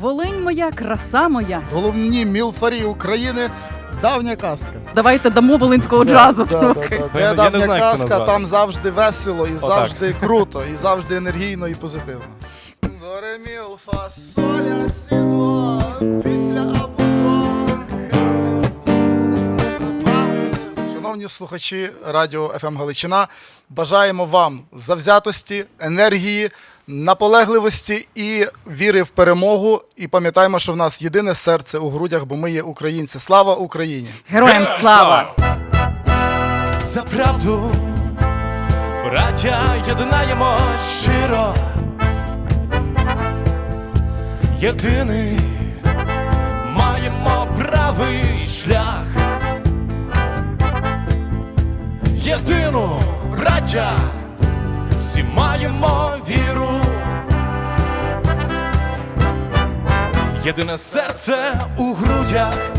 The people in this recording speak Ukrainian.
Волинь моя, краса моя. Головні мілфарі України. Давня казка. Давайте дамо волинського джазу трохи. Де Я не давня знаю, як це казка, назвати. там завжди весело і завжди круто, і завжди енергійно і позитивно. Горе міл, фа, соля, сі, до, після або. Шановні слухачі радіо ФМ Галичина, бажаємо вам завзятості, енергії, наполегливості і віри в перемогу. І пам'ятаємо, що в нас єдине серце у грудях, бо ми є українці. Слава Україні! Героям слава! За правду, браття, єднаємо щиро. Єдиний маємо правий шлях. Єдину, браття, всі маємо Єдине серце у грудях.